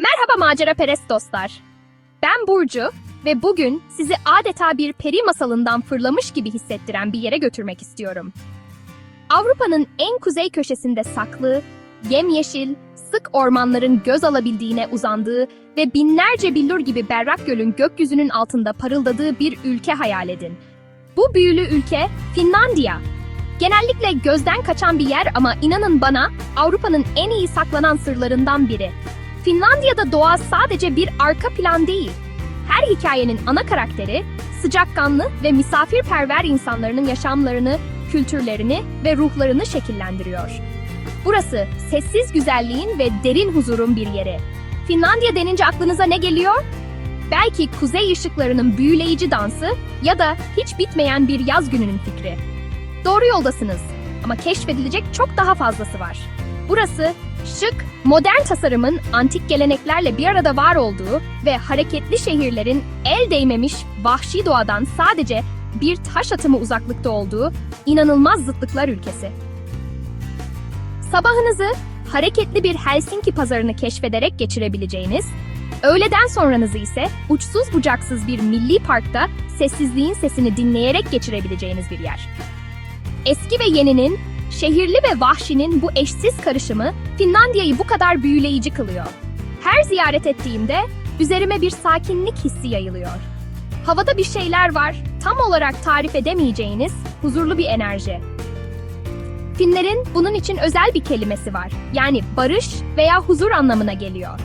Merhaba macera perest dostlar. Ben Burcu ve bugün sizi adeta bir peri masalından fırlamış gibi hissettiren bir yere götürmek istiyorum. Avrupa'nın en kuzey köşesinde saklı, yemyeşil, sık ormanların göz alabildiğine uzandığı ve binlerce billur gibi berrak gölün gökyüzünün altında parıldadığı bir ülke hayal edin. Bu büyülü ülke Finlandiya. Genellikle gözden kaçan bir yer ama inanın bana Avrupa'nın en iyi saklanan sırlarından biri. Finlandiya'da doğa sadece bir arka plan değil. Her hikayenin ana karakteri sıcakkanlı ve misafirperver insanların yaşamlarını, kültürlerini ve ruhlarını şekillendiriyor. Burası sessiz güzelliğin ve derin huzurun bir yeri. Finlandiya denince aklınıza ne geliyor? Belki kuzey ışıklarının büyüleyici dansı ya da hiç bitmeyen bir yaz gününün fikri. Doğru yoldasınız ama keşfedilecek çok daha fazlası var. Burası şık, modern tasarımın antik geleneklerle bir arada var olduğu ve hareketli şehirlerin el değmemiş vahşi doğadan sadece bir taş atımı uzaklıkta olduğu inanılmaz zıtlıklar ülkesi. Sabahınızı hareketli bir Helsinki pazarını keşfederek geçirebileceğiniz, öğleden sonranızı ise uçsuz bucaksız bir milli parkta sessizliğin sesini dinleyerek geçirebileceğiniz bir yer. Eski ve yeninin, şehirli ve vahşinin bu eşsiz karışımı Finlandiya'yı bu kadar büyüleyici kılıyor. Her ziyaret ettiğimde üzerime bir sakinlik hissi yayılıyor. Havada bir şeyler var, tam olarak tarif edemeyeceğiniz huzurlu bir enerji. Finlerin bunun için özel bir kelimesi var. Yani barış veya huzur anlamına geliyor.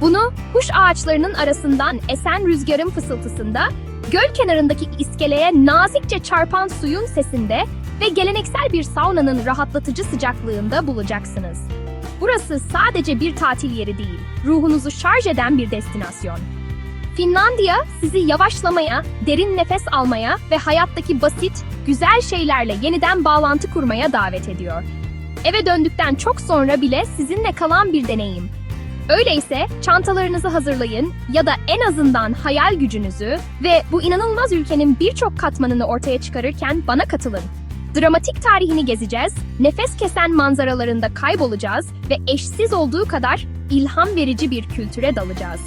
Bunu kuş ağaçlarının arasından esen rüzgarın fısıltısında, göl kenarındaki iskeleye nazikçe çarpan suyun sesinde ve geleneksel bir saunanın rahatlatıcı sıcaklığında bulacaksınız. Burası sadece bir tatil yeri değil, ruhunuzu şarj eden bir destinasyon. Finlandiya sizi yavaşlamaya, derin nefes almaya ve hayattaki basit, güzel şeylerle yeniden bağlantı kurmaya davet ediyor. Eve döndükten çok sonra bile sizinle kalan bir deneyim. Öyleyse çantalarınızı hazırlayın ya da en azından hayal gücünüzü ve bu inanılmaz ülkenin birçok katmanını ortaya çıkarırken bana katılın. Dramatik tarihini gezeceğiz, nefes kesen manzaralarında kaybolacağız ve eşsiz olduğu kadar ilham verici bir kültüre dalacağız.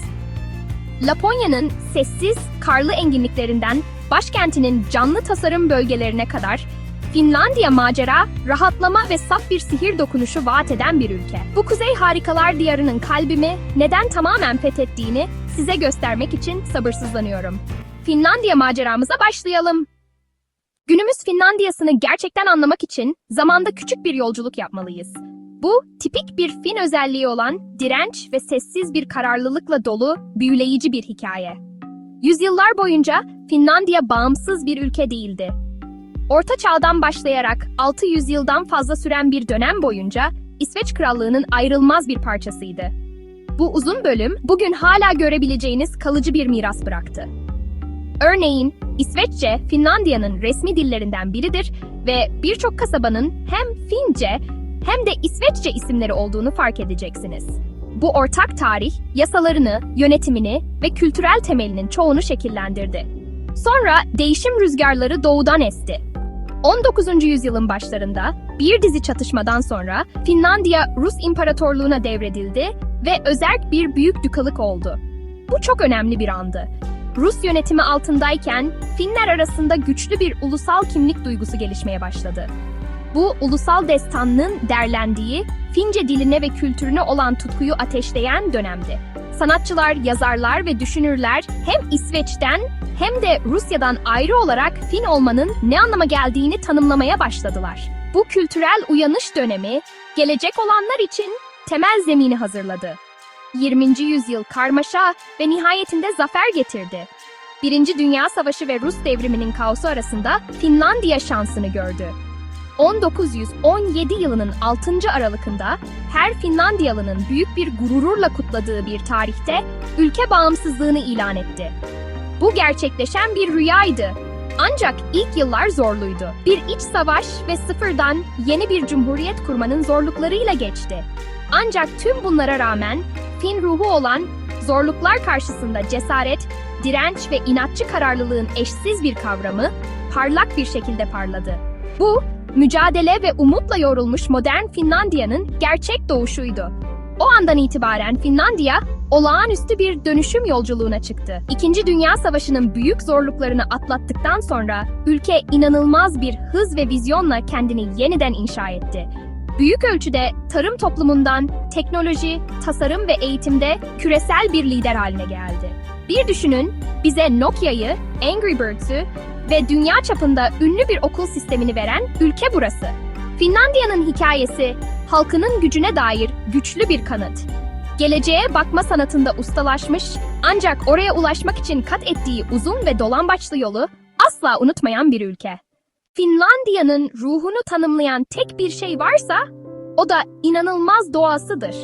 Laponya'nın sessiz, karlı enginliklerinden başkentinin canlı tasarım bölgelerine kadar Finlandiya macera, rahatlama ve saf bir sihir dokunuşu vaat eden bir ülke. Bu kuzey harikalar diyarının kalbimi neden tamamen fethettiğini size göstermek için sabırsızlanıyorum. Finlandiya maceramıza başlayalım. Günümüz Finlandiya'sını gerçekten anlamak için zamanda küçük bir yolculuk yapmalıyız. Bu, tipik bir Fin özelliği olan direnç ve sessiz bir kararlılıkla dolu, büyüleyici bir hikaye. Yüzyıllar boyunca Finlandiya bağımsız bir ülke değildi. Orta Çağ'dan başlayarak 600 yıldan fazla süren bir dönem boyunca İsveç Krallığı'nın ayrılmaz bir parçasıydı. Bu uzun bölüm bugün hala görebileceğiniz kalıcı bir miras bıraktı. Örneğin İsveççe Finlandiya'nın resmi dillerinden biridir ve birçok kasabanın hem Fince hem de İsveççe isimleri olduğunu fark edeceksiniz. Bu ortak tarih, yasalarını, yönetimini ve kültürel temelinin çoğunu şekillendirdi. Sonra değişim rüzgarları doğudan esti. 19. yüzyılın başlarında bir dizi çatışmadan sonra Finlandiya Rus İmparatorluğu'na devredildi ve özerk bir büyük dükalık oldu. Bu çok önemli bir andı. Rus yönetimi altındayken Finler arasında güçlü bir ulusal kimlik duygusu gelişmeye başladı. Bu ulusal destanının derlendiği, Fince diline ve kültürüne olan tutkuyu ateşleyen dönemdi. Sanatçılar, yazarlar ve düşünürler hem İsveç'ten hem de Rusya'dan ayrı olarak Fin olmanın ne anlama geldiğini tanımlamaya başladılar. Bu kültürel uyanış dönemi gelecek olanlar için temel zemini hazırladı. 20. yüzyıl karmaşa ve nihayetinde zafer getirdi. Birinci Dünya Savaşı ve Rus devriminin kaosu arasında Finlandiya şansını gördü. 1917 yılının 6. Aralıkında her Finlandiyalının büyük bir gururla kutladığı bir tarihte ülke bağımsızlığını ilan etti. Bu gerçekleşen bir rüyaydı. Ancak ilk yıllar zorluydu. Bir iç savaş ve sıfırdan yeni bir cumhuriyet kurmanın zorluklarıyla geçti. Ancak tüm bunlara rağmen Fin ruhu olan zorluklar karşısında cesaret, direnç ve inatçı kararlılığın eşsiz bir kavramı parlak bir şekilde parladı. Bu, mücadele ve umutla yoğrulmuş modern Finlandiya'nın gerçek doğuşuydu. O andan itibaren Finlandiya olağanüstü bir dönüşüm yolculuğuna çıktı. İkinci Dünya Savaşı'nın büyük zorluklarını atlattıktan sonra ülke inanılmaz bir hız ve vizyonla kendini yeniden inşa etti. Büyük ölçüde tarım toplumundan teknoloji, tasarım ve eğitimde küresel bir lider haline geldi. Bir düşünün, bize Nokia'yı, Angry Birds'ü ve dünya çapında ünlü bir okul sistemini veren ülke burası. Finlandiya'nın hikayesi, halkının gücüne dair güçlü bir kanıt. Geleceğe bakma sanatında ustalaşmış, ancak oraya ulaşmak için kat ettiği uzun ve dolambaçlı yolu asla unutmayan bir ülke. Finlandiya'nın ruhunu tanımlayan tek bir şey varsa, o da inanılmaz doğasıdır.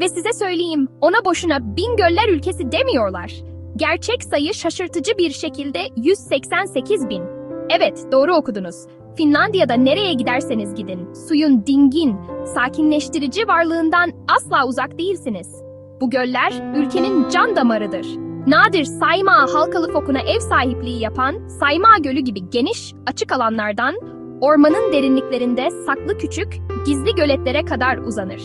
Ve size söyleyeyim, ona boşuna bin göller ülkesi demiyorlar. Gerçek sayı şaşırtıcı bir şekilde 188 bin. Evet, doğru okudunuz. Finlandiya'da nereye giderseniz gidin, suyun dingin, sakinleştirici varlığından asla uzak değilsiniz. Bu göller ülkenin can damarıdır. Nadir Saimaa halkalı fokuna ev sahipliği yapan Saimaa Gölü gibi geniş, açık alanlardan ormanın derinliklerinde saklı küçük, gizli göletlere kadar uzanır.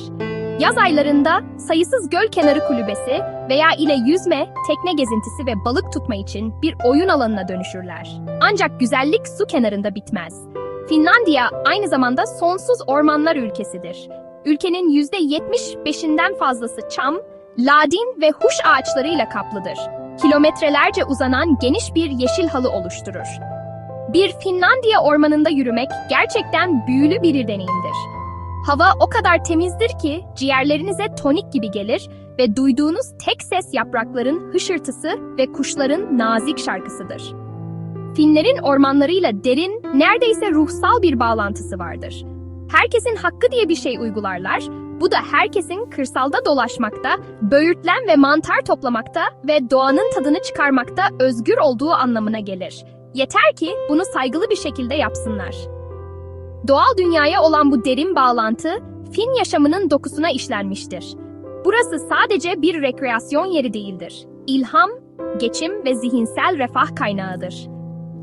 Yaz aylarında sayısız göl kenarı kulübesi veya ile yüzme, tekne gezintisi ve balık tutma için bir oyun alanına dönüşürler. Ancak güzellik su kenarında bitmez. Finlandiya aynı zamanda sonsuz ormanlar ülkesidir. Ülkenin %75'inden fazlası çam, ladin ve huş ağaçlarıyla kaplıdır. Kilometrelerce uzanan geniş bir yeşil halı oluşturur. Bir Finlandiya ormanında yürümek gerçekten büyülü bir deneyimdir. Hava o kadar temizdir ki ciğerlerinize tonik gibi gelir ve duyduğunuz tek ses yaprakların hışırtısı ve kuşların nazik şarkısıdır. Finlerin ormanlarıyla derin, neredeyse ruhsal bir bağlantısı vardır. Herkesin hakkı diye bir şey uygularlar. Bu da herkesin kırsalda dolaşmakta, böğürtlen ve mantar toplamakta ve doğanın tadını çıkarmakta özgür olduğu anlamına gelir. Yeter ki bunu saygılı bir şekilde yapsınlar. Doğal dünyaya olan bu derin bağlantı, Fin yaşamının dokusuna işlenmiştir. Burası sadece bir rekreasyon yeri değildir. İlham, geçim ve zihinsel refah kaynağıdır.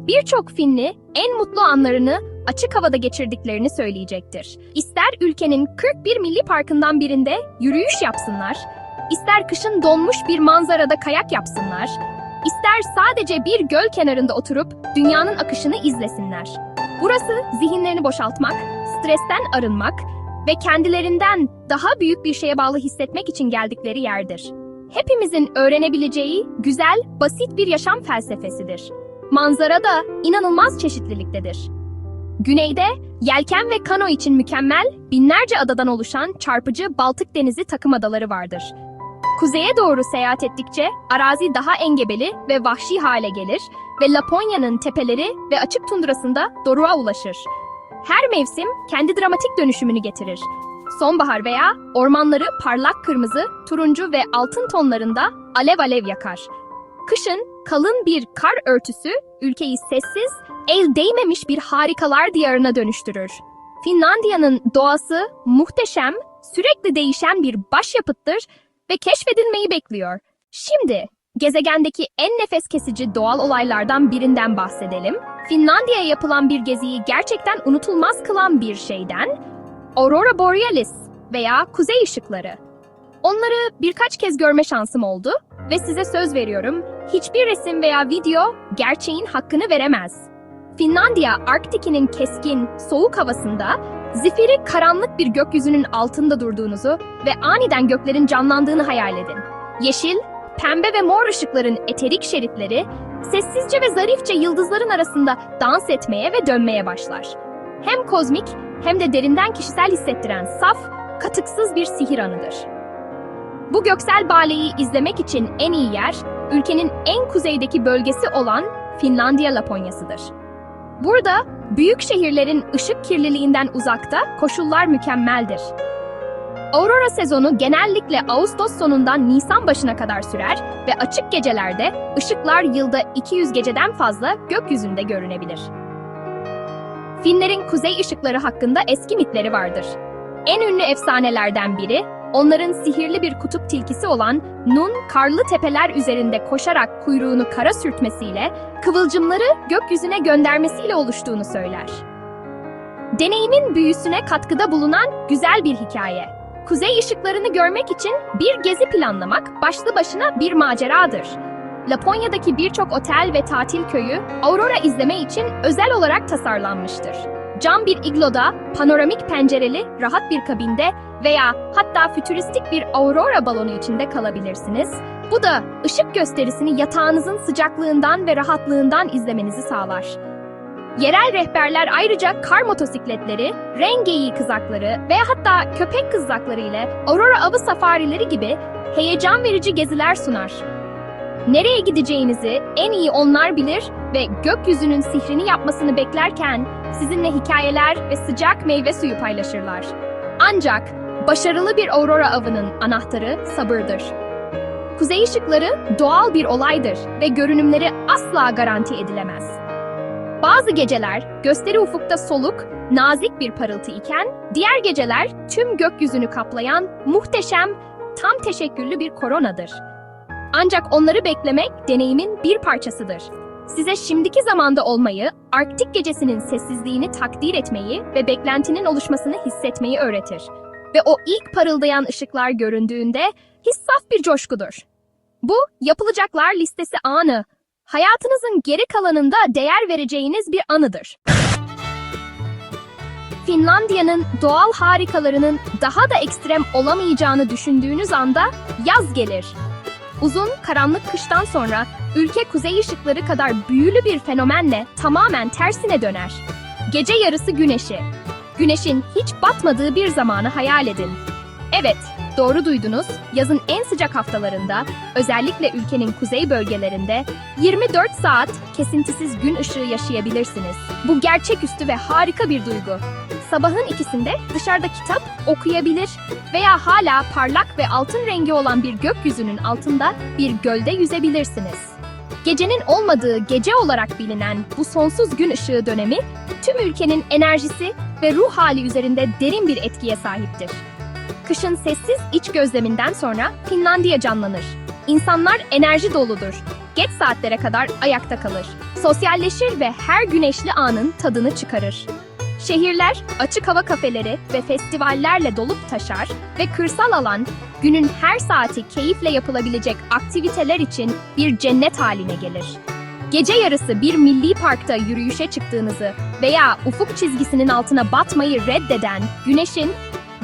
Birçok Finli en mutlu anlarını açık havada geçirdiklerini söyleyecektir. İster ülkenin 41 milli parkından birinde yürüyüş yapsınlar, ister kışın donmuş bir manzarada kayak yapsınlar, ister sadece bir göl kenarında oturup dünyanın akışını izlesinler. Burası zihinlerini boşaltmak, stresten arınmak ve kendilerinden daha büyük bir şeye bağlı hissetmek için geldikleri yerdir. Hepimizin öğrenebileceği güzel, basit bir yaşam felsefesidir. Manzara da inanılmaz çeşitliliktedir. Güneyde yelken ve kano için mükemmel binlerce adadan oluşan çarpıcı Baltık Denizi takım adaları vardır. Kuzeye doğru seyahat ettikçe arazi daha engebeli ve vahşi hale gelir ve Laponya'nın tepeleri ve açık tundrasında doruğa ulaşır. Her mevsim kendi dramatik dönüşümünü getirir. Sonbahar veya ormanları parlak kırmızı, turuncu ve altın tonlarında alev alev yakar. Kışın kalın bir kar örtüsü ülkeyi sessiz, el değmemiş bir harikalar diyarına dönüştürür. Finlandiya'nın doğası muhteşem, sürekli değişen bir başyapıttır ve keşfedilmeyi bekliyor. Şimdi gezegendeki en nefes kesici doğal olaylardan birinden bahsedelim. Finlandiya'ya yapılan bir geziyi gerçekten unutulmaz kılan bir şeyden Aurora Borealis veya kuzey ışıkları. Onları birkaç kez görme şansım oldu ve size söz veriyorum, hiçbir resim veya video gerçeğin hakkını veremez. Finlandiya, Arktik'inin keskin, soğuk havasında zifiri karanlık bir gökyüzünün altında durduğunuzu ve aniden göklerin canlandığını hayal edin. Yeşil, pembe ve mor ışıkların eterik şeritleri sessizce ve zarifçe yıldızların arasında dans etmeye ve dönmeye başlar. Hem kozmik hem de derinden kişisel hissettiren saf, katıksız bir sihir anıdır. Bu göksel baleyi izlemek için en iyi yer, ülkenin en kuzeydeki bölgesi olan Finlandiya Laponya'sıdır. Burada büyük şehirlerin ışık kirliliğinden uzakta koşullar mükemmeldir. Aurora sezonu genellikle Ağustos sonundan Nisan başına kadar sürer ve açık gecelerde ışıklar yılda 200 geceden fazla gökyüzünde görünebilir. Finlerin kuzey ışıkları hakkında eski mitleri vardır. En ünlü efsanelerden biri, onların sihirli bir kutup tilkisi olan Nun, karlı tepeler üzerinde koşarak kuyruğunu kara sürtmesiyle, kıvılcımları gökyüzüne göndermesiyle oluştuğunu söyler. Deneyimin büyüsüne katkıda bulunan güzel bir hikaye. Kuzey ışıklarını görmek için bir gezi planlamak başlı başına bir maceradır. Laponya'daki birçok otel ve tatil köyü aurora izleme için özel olarak tasarlanmıştır. Cam bir igloda, panoramik pencereli, rahat bir kabinde veya hatta fütüristik bir aurora balonu içinde kalabilirsiniz. Bu da ışık gösterisini yatağınızın sıcaklığından ve rahatlığından izlemenizi sağlar. Yerel rehberler ayrıca kar motosikletleri, rengeyi kızakları veya hatta köpek kızakları ile aurora avı safarileri gibi heyecan verici geziler sunar. Nereye gideceğinizi en iyi onlar bilir ve gökyüzünün sihrini yapmasını beklerken sizinle hikayeler ve sıcak meyve suyu paylaşırlar. Ancak başarılı bir aurora avının anahtarı sabırdır. Kuzey ışıkları doğal bir olaydır ve görünümleri asla garanti edilemez. Bazı geceler gösteri ufukta soluk, nazik bir parıltı iken, diğer geceler tüm gökyüzünü kaplayan muhteşem, tam teşekküllü bir koronadır. Ancak onları beklemek deneyimin bir parçasıdır. Size şimdiki zamanda olmayı, Arktik gecesinin sessizliğini takdir etmeyi ve beklentinin oluşmasını hissetmeyi öğretir. Ve o ilk parıldayan ışıklar göründüğünde his saf bir coşkudur. Bu yapılacaklar listesi anı, hayatınızın geri kalanında değer vereceğiniz bir anıdır. Finlandiya'nın doğal harikalarının daha da ekstrem olamayacağını düşündüğünüz anda yaz gelir. Uzun, karanlık kıştan sonra ülke kuzey ışıkları kadar büyülü bir fenomenle tamamen tersine döner. Gece yarısı güneşi. Güneşin hiç batmadığı bir zamanı hayal edin. Evet, doğru duydunuz. Yazın en sıcak haftalarında, özellikle ülkenin kuzey bölgelerinde 24 saat kesintisiz gün ışığı yaşayabilirsiniz. Bu gerçeküstü ve harika bir duygu. Sabahın ikisinde dışarıda kitap okuyabilir veya hala parlak ve altın rengi olan bir gökyüzünün altında bir gölde yüzebilirsiniz. Gecenin olmadığı gece olarak bilinen bu sonsuz gün ışığı dönemi tüm ülkenin enerjisi ve ruh hali üzerinde derin bir etkiye sahiptir. Kışın sessiz iç gözleminden sonra Finlandiya canlanır. İnsanlar enerji doludur. Geç saatlere kadar ayakta kalır. Sosyalleşir ve her güneşli anın tadını çıkarır. Şehirler açık hava kafeleri ve festivallerle dolup taşar ve kırsal alan günün her saati keyifle yapılabilecek aktiviteler için bir cennet haline gelir. Gece yarısı bir milli parkta yürüyüşe çıktığınızı veya ufuk çizgisinin altına batmayı reddeden güneşin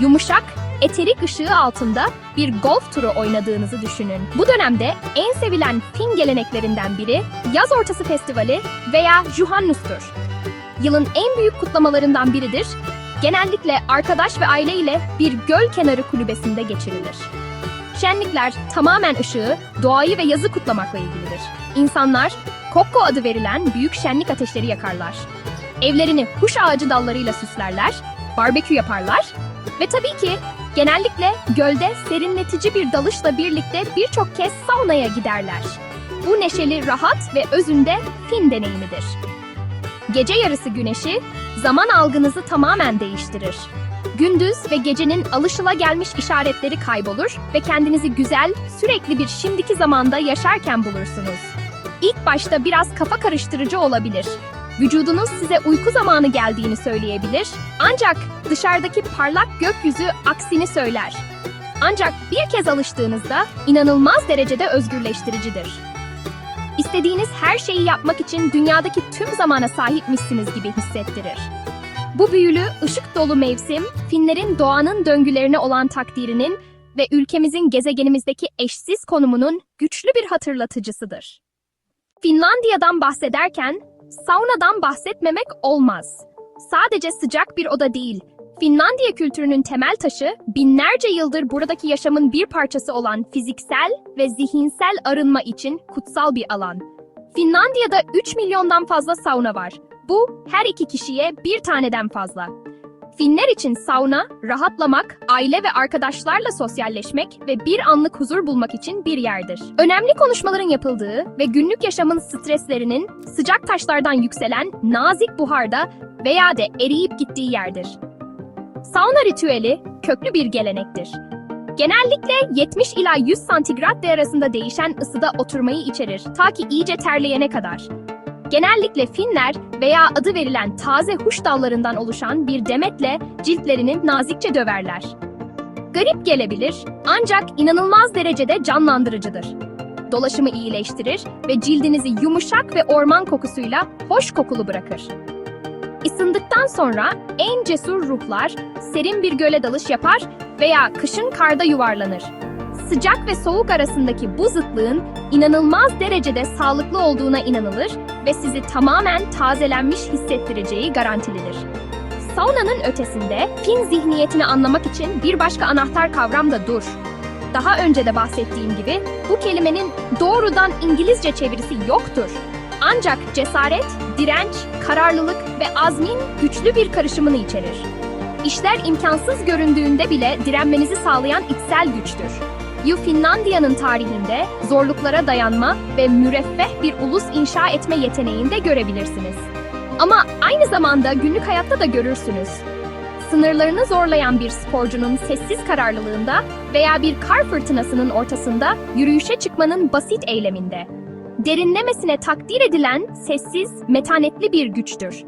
yumuşak, eterik ışığı altında bir golf turu oynadığınızı düşünün. Bu dönemde en sevilen Fin geleneklerinden biri Yaz Ortası Festivali veya Juhannus'tur yılın en büyük kutlamalarından biridir. Genellikle arkadaş ve aile ile bir göl kenarı kulübesinde geçirilir. Şenlikler tamamen ışığı, doğayı ve yazı kutlamakla ilgilidir. İnsanlar Kokko adı verilen büyük şenlik ateşleri yakarlar. Evlerini huş ağacı dallarıyla süslerler, barbekü yaparlar ve tabii ki genellikle gölde serinletici bir dalışla birlikte birçok kez saunaya giderler. Bu neşeli, rahat ve özünde Fin deneyimidir. Gece yarısı güneşi zaman algınızı tamamen değiştirir. Gündüz ve gecenin alışılagelmiş işaretleri kaybolur ve kendinizi güzel, sürekli bir şimdiki zamanda yaşarken bulursunuz. İlk başta biraz kafa karıştırıcı olabilir. Vücudunuz size uyku zamanı geldiğini söyleyebilir. Ancak dışarıdaki parlak gökyüzü aksini söyler. Ancak bir kez alıştığınızda inanılmaz derecede özgürleştiricidir. İstediğiniz her şeyi yapmak için dünyadaki tüm zamana sahipmişsiniz gibi hissettirir. Bu büyülü, ışık dolu mevsim, Finlerin doğanın döngülerine olan takdirinin ve ülkemizin gezegenimizdeki eşsiz konumunun güçlü bir hatırlatıcısıdır. Finlandiya'dan bahsederken saunadan bahsetmemek olmaz. Sadece sıcak bir oda değil, Finlandiya kültürünün temel taşı, binlerce yıldır buradaki yaşamın bir parçası olan fiziksel ve zihinsel arınma için kutsal bir alan. Finlandiya'da 3 milyondan fazla sauna var. Bu her iki kişiye bir taneden fazla. Finler için sauna, rahatlamak, aile ve arkadaşlarla sosyalleşmek ve bir anlık huzur bulmak için bir yerdir. Önemli konuşmaların yapıldığı ve günlük yaşamın streslerinin sıcak taşlardan yükselen nazik buharda veya de eriyip gittiği yerdir. Sauna ritüeli köklü bir gelenektir. Genellikle 70 ila 100 santigrat arasında değişen ısıda oturmayı içerir ta ki iyice terleyene kadar. Genellikle Finler veya adı verilen taze huş dallarından oluşan bir demetle ciltlerini nazikçe döverler. Garip gelebilir ancak inanılmaz derecede canlandırıcıdır. Dolaşımı iyileştirir ve cildinizi yumuşak ve orman kokusuyla hoş kokulu bırakır. Isındıktan sonra en cesur ruhlar serin bir göle dalış yapar veya kışın karda yuvarlanır. Sıcak ve soğuk arasındaki bu zıtlığın inanılmaz derecede sağlıklı olduğuna inanılır ve sizi tamamen tazelenmiş hissettireceği garantilidir. Saunanın ötesinde Fin zihniyetini anlamak için bir başka anahtar kavram da dur. Daha önce de bahsettiğim gibi bu kelimenin doğrudan İngilizce çevirisi yoktur. Ancak cesaret, direnç, kararlılık ve azmin güçlü bir karışımını içerir. İşler imkansız göründüğünde bile direnmenizi sağlayan içsel güçtür. Yu Finlandiya'nın tarihinde zorluklara dayanma ve müreffeh bir ulus inşa etme yeteneğini de görebilirsiniz. Ama aynı zamanda günlük hayatta da görürsünüz. Sınırlarını zorlayan bir sporcunun sessiz kararlılığında veya bir kar fırtınasının ortasında yürüyüşe çıkmanın basit eyleminde. Derinlemesine takdir edilen sessiz, metanetli bir güçtür.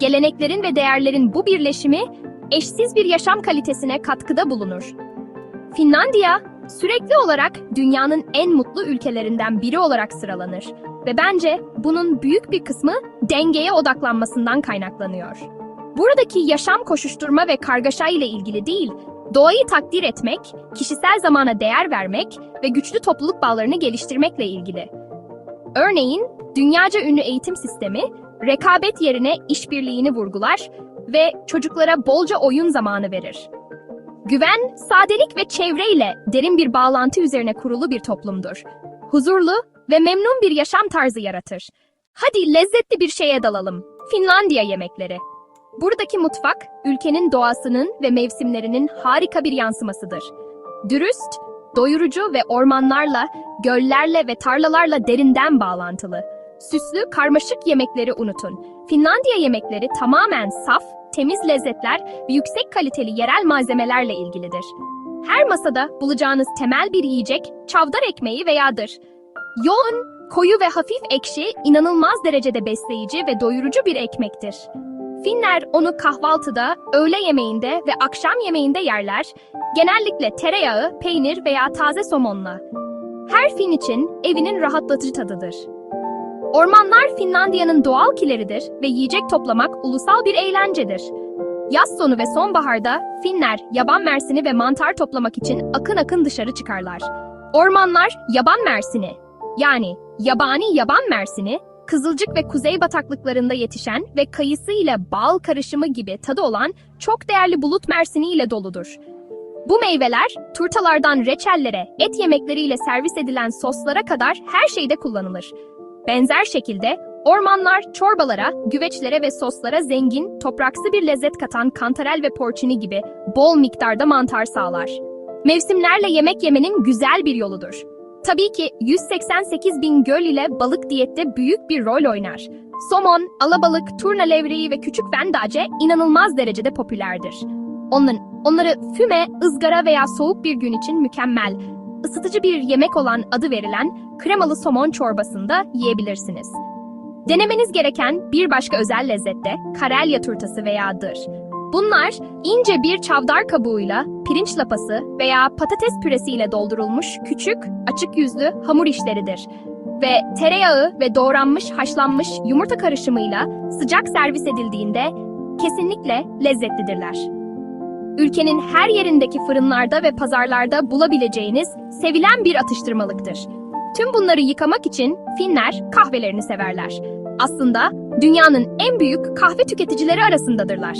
Geleneklerin ve değerlerin bu birleşimi eşsiz bir yaşam kalitesine katkıda bulunur. Finlandiya sürekli olarak dünyanın en mutlu ülkelerinden biri olarak sıralanır ve bence bunun büyük bir kısmı dengeye odaklanmasından kaynaklanıyor. Buradaki yaşam koşuşturma ve kargaşa ile ilgili değil, doğayı takdir etmek, kişisel zamana değer vermek ve güçlü topluluk bağlarını geliştirmekle ilgili. Örneğin, dünyaca ünlü eğitim sistemi, rekabet yerine işbirliğini vurgular ve çocuklara bolca oyun zamanı verir. Güven, sadelik ve çevreyle derin bir bağlantı üzerine kurulu bir toplumdur. Huzurlu ve memnun bir yaşam tarzı yaratır. Hadi lezzetli bir şeye dalalım. Finlandiya yemekleri. Buradaki mutfak, ülkenin doğasının ve mevsimlerinin harika bir yansımasıdır. Dürüst, doyurucu ve ormanlarla, göllerle ve tarlalarla derinden bağlantılı. Süslü, karmaşık yemekleri unutun. Finlandiya yemekleri tamamen saf, temiz lezzetler ve yüksek kaliteli yerel malzemelerle ilgilidir. Her masada bulacağınız temel bir yiyecek, çavdar ekmeği veyadır. Yoğun, koyu ve hafif ekşi, inanılmaz derecede besleyici ve doyurucu bir ekmektir. Finler onu kahvaltıda, öğle yemeğinde ve akşam yemeğinde yerler, genellikle tereyağı, peynir veya taze somonla. Her Fin için evinin rahatlatıcı tadıdır. Ormanlar Finlandiya'nın doğal kileridir ve yiyecek toplamak ulusal bir eğlencedir. Yaz sonu ve sonbaharda Finler yaban mersini ve mantar toplamak için akın akın dışarı çıkarlar. Ormanlar yaban mersini, yani yabani yaban mersini, kızılcık ve kuzey bataklıklarında yetişen ve kayısı ile bal karışımı gibi tadı olan çok değerli bulut mersini ile doludur. Bu meyveler turtalardan reçellere, et yemekleriyle servis edilen soslara kadar her şeyde kullanılır. Benzer şekilde ormanlar çorbalara, güveçlere ve soslara zengin, topraksı bir lezzet katan kantarel ve porcini gibi bol miktarda mantar sağlar. Mevsimlerle yemek yemenin güzel bir yoludur. Tabii ki 188 bin göl ile balık diyette büyük bir rol oynar. Somon, alabalık, turna levreği ve küçük vendace inanılmaz derecede popülerdir. Onun, onları füme, ızgara veya soğuk bir gün için mükemmel, ısıtıcı bir yemek olan adı verilen kremalı somon çorbasında yiyebilirsiniz. Denemeniz gereken bir başka özel lezzet de karelya turtası veya dır. Bunlar ince bir çavdar kabuğuyla pirinç lapası veya patates püresiyle doldurulmuş küçük, açık yüzlü hamur işleridir. Ve tereyağı ve doğranmış haşlanmış yumurta karışımıyla sıcak servis edildiğinde kesinlikle lezzetlidirler. Ülkenin her yerindeki fırınlarda ve pazarlarda bulabileceğiniz sevilen bir atıştırmalıktır. Tüm bunları yıkamak için Finler kahvelerini severler. Aslında dünyanın en büyük kahve tüketicileri arasındadırlar.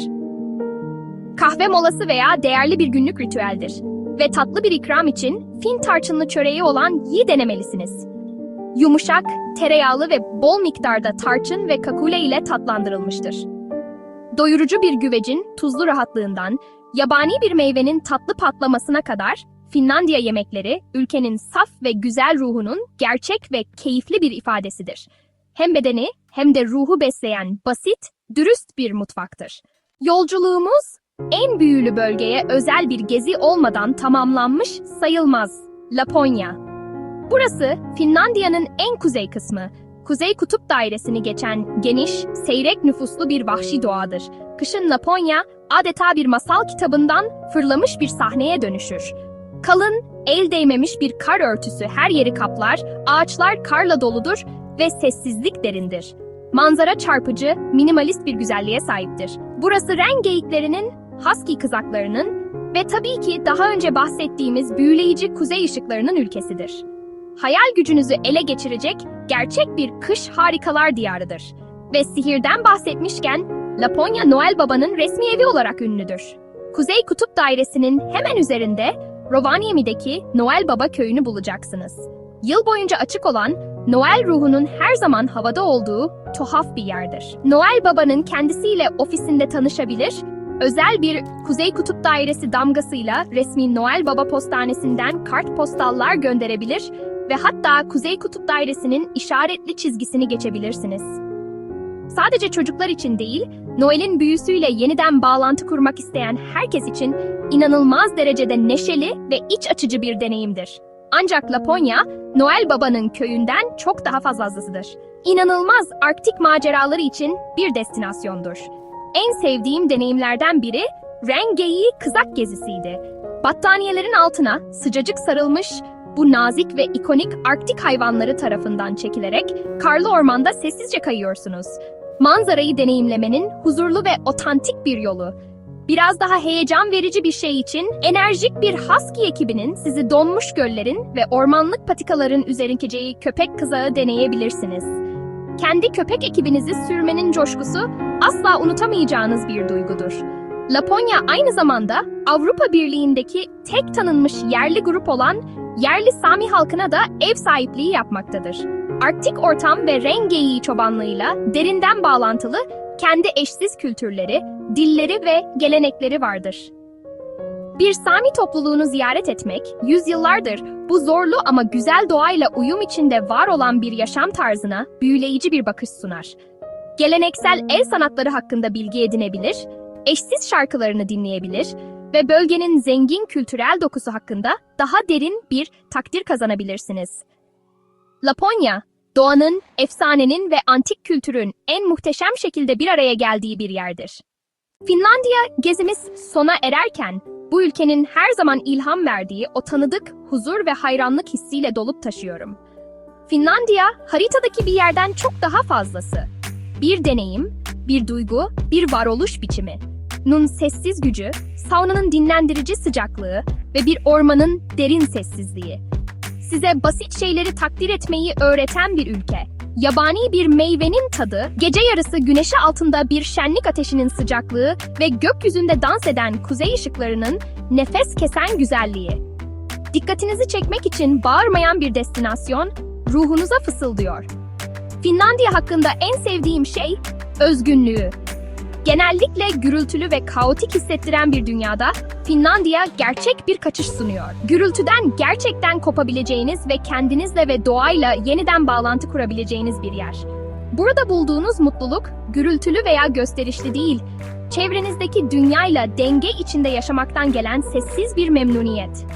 Kahve molası veya değerli bir günlük ritüeldir. Ve tatlı bir ikram için Fin tarçınlı çöreği olan yi denemelisiniz. Yumuşak, tereyağlı ve bol miktarda tarçın ve kakule ile tatlandırılmıştır. Doyurucu bir güvecin tuzlu rahatlığından, yabani bir meyvenin tatlı patlamasına kadar Finlandiya yemekleri ülkenin saf ve güzel ruhunun gerçek ve keyifli bir ifadesidir. Hem bedeni hem de ruhu besleyen basit, dürüst bir mutfaktır. Yolculuğumuz en büyülü bölgeye özel bir gezi olmadan tamamlanmış sayılmaz. Laponya. Burası Finlandiya'nın en kuzey kısmı. Kuzey Kutup Dairesi'ni geçen geniş, seyrek nüfuslu bir vahşi doğadır. Kışın Laponya adeta bir masal kitabından fırlamış bir sahneye dönüşür. Kalın, el değmemiş bir kar örtüsü her yeri kaplar, ağaçlar karla doludur ve sessizlik derindir. Manzara çarpıcı, minimalist bir güzelliğe sahiptir. Burası renk geyiklerinin, husky kızaklarının ve tabii ki daha önce bahsettiğimiz büyüleyici kuzey ışıklarının ülkesidir. Hayal gücünüzü ele geçirecek gerçek bir kış harikalar diyarıdır. Ve sihirden bahsetmişken Laponya Noel Baba'nın resmi evi olarak ünlüdür. Kuzey Kutup Dairesi'nin hemen üzerinde Rovaniemi'deki Noel Baba köyünü bulacaksınız. Yıl boyunca açık olan Noel ruhunun her zaman havada olduğu tuhaf bir yerdir. Noel Baba'nın kendisiyle ofisinde tanışabilir, özel bir Kuzey Kutup Dairesi damgasıyla resmi Noel Baba postanesinden kart postallar gönderebilir ve hatta Kuzey Kutup Dairesi'nin işaretli çizgisini geçebilirsiniz. Sadece çocuklar için değil, Noel'in büyüsüyle yeniden bağlantı kurmak isteyen herkes için inanılmaz derecede neşeli ve iç açıcı bir deneyimdir. Ancak Laponya, Noel Baba'nın köyünden çok daha fazlasıdır. İnanılmaz Arktik maceraları için bir destinasyondur. En sevdiğim deneyimlerden biri Rengeyi kızak gezisiydi. Battaniyelerin altına sıcacık sarılmış bu nazik ve ikonik Arktik hayvanları tarafından çekilerek karlı ormanda sessizce kayıyorsunuz. Manzarayı deneyimlemenin huzurlu ve otantik bir yolu. Biraz daha heyecan verici bir şey için enerjik bir husky ekibinin sizi donmuş göllerin ve ormanlık patikaların üzerindeki köpek kızağı deneyebilirsiniz. Kendi köpek ekibinizi sürmenin coşkusu asla unutamayacağınız bir duygudur. Laponya aynı zamanda Avrupa Birliği'ndeki tek tanınmış yerli grup olan yerli Sami halkına da ev sahipliği yapmaktadır. Arktik ortam ve rengeyi çobanlığıyla derinden bağlantılı kendi eşsiz kültürleri, dilleri ve gelenekleri vardır. Bir Sami topluluğunu ziyaret etmek, yüzyıllardır bu zorlu ama güzel doğayla uyum içinde var olan bir yaşam tarzına büyüleyici bir bakış sunar. Geleneksel el sanatları hakkında bilgi edinebilir, eşsiz şarkılarını dinleyebilir ve bölgenin zengin kültürel dokusu hakkında daha derin bir takdir kazanabilirsiniz. Laponya, doğanın, efsanenin ve antik kültürün en muhteşem şekilde bir araya geldiği bir yerdir. Finlandiya gezimiz sona ererken bu ülkenin her zaman ilham verdiği o tanıdık huzur ve hayranlık hissiyle dolup taşıyorum. Finlandiya haritadaki bir yerden çok daha fazlası. Bir deneyim, bir duygu, bir varoluş biçimi. Nun sessiz gücü, saunanın dinlendirici sıcaklığı ve bir ormanın derin sessizliği. Size basit şeyleri takdir etmeyi öğreten bir ülke. Yabani bir meyvenin tadı, gece yarısı güneşi altında bir şenlik ateşinin sıcaklığı ve gökyüzünde dans eden kuzey ışıklarının nefes kesen güzelliği. Dikkatinizi çekmek için bağırmayan bir destinasyon, ruhunuza fısıldıyor. Finlandiya hakkında en sevdiğim şey özgünlüğü. Genellikle gürültülü ve kaotik hissettiren bir dünyada Finlandiya gerçek bir kaçış sunuyor. Gürültüden gerçekten kopabileceğiniz ve kendinizle ve doğayla yeniden bağlantı kurabileceğiniz bir yer. Burada bulduğunuz mutluluk gürültülü veya gösterişli değil, çevrenizdeki dünyayla denge içinde yaşamaktan gelen sessiz bir memnuniyet.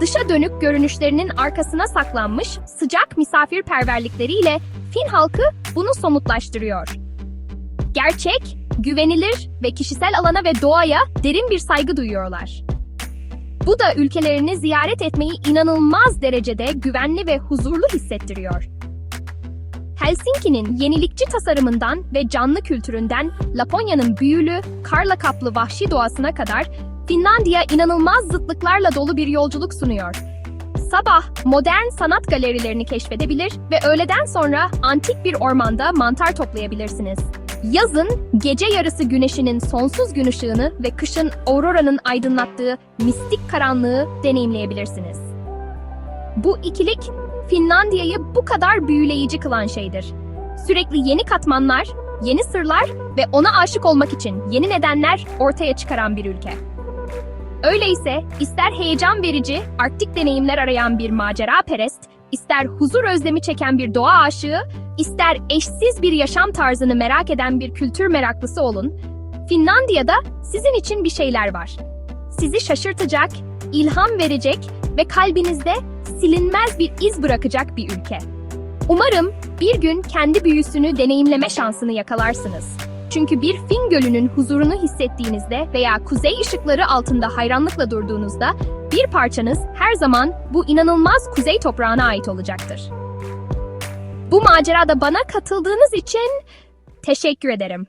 Dışa dönük görünüşlerinin arkasına saklanmış sıcak misafirperverlikleriyle Fin halkı bunu somutlaştırıyor. Gerçek, güvenilir ve kişisel alana ve doğaya derin bir saygı duyuyorlar. Bu da ülkelerini ziyaret etmeyi inanılmaz derecede güvenli ve huzurlu hissettiriyor. Helsinki'nin yenilikçi tasarımından ve canlı kültüründen Laponya'nın büyülü, karla kaplı vahşi doğasına kadar Finlandiya inanılmaz zıtlıklarla dolu bir yolculuk sunuyor. Sabah modern sanat galerilerini keşfedebilir ve öğleden sonra antik bir ormanda mantar toplayabilirsiniz. Yazın gece yarısı güneşinin sonsuz gün ışığını ve kışın auroranın aydınlattığı mistik karanlığı deneyimleyebilirsiniz. Bu ikilik Finlandiya'yı bu kadar büyüleyici kılan şeydir. Sürekli yeni katmanlar, yeni sırlar ve ona aşık olmak için yeni nedenler ortaya çıkaran bir ülke. Öyleyse ister heyecan verici, arktik deneyimler arayan bir macera perest, ister huzur özlemi çeken bir doğa aşığı, ister eşsiz bir yaşam tarzını merak eden bir kültür meraklısı olun, Finlandiya'da sizin için bir şeyler var. Sizi şaşırtacak, ilham verecek ve kalbinizde silinmez bir iz bırakacak bir ülke. Umarım bir gün kendi büyüsünü deneyimleme şansını yakalarsınız. Çünkü bir fin gölünün huzurunu hissettiğinizde veya kuzey ışıkları altında hayranlıkla durduğunuzda bir parçanız her zaman bu inanılmaz kuzey toprağına ait olacaktır. Bu macerada bana katıldığınız için teşekkür ederim.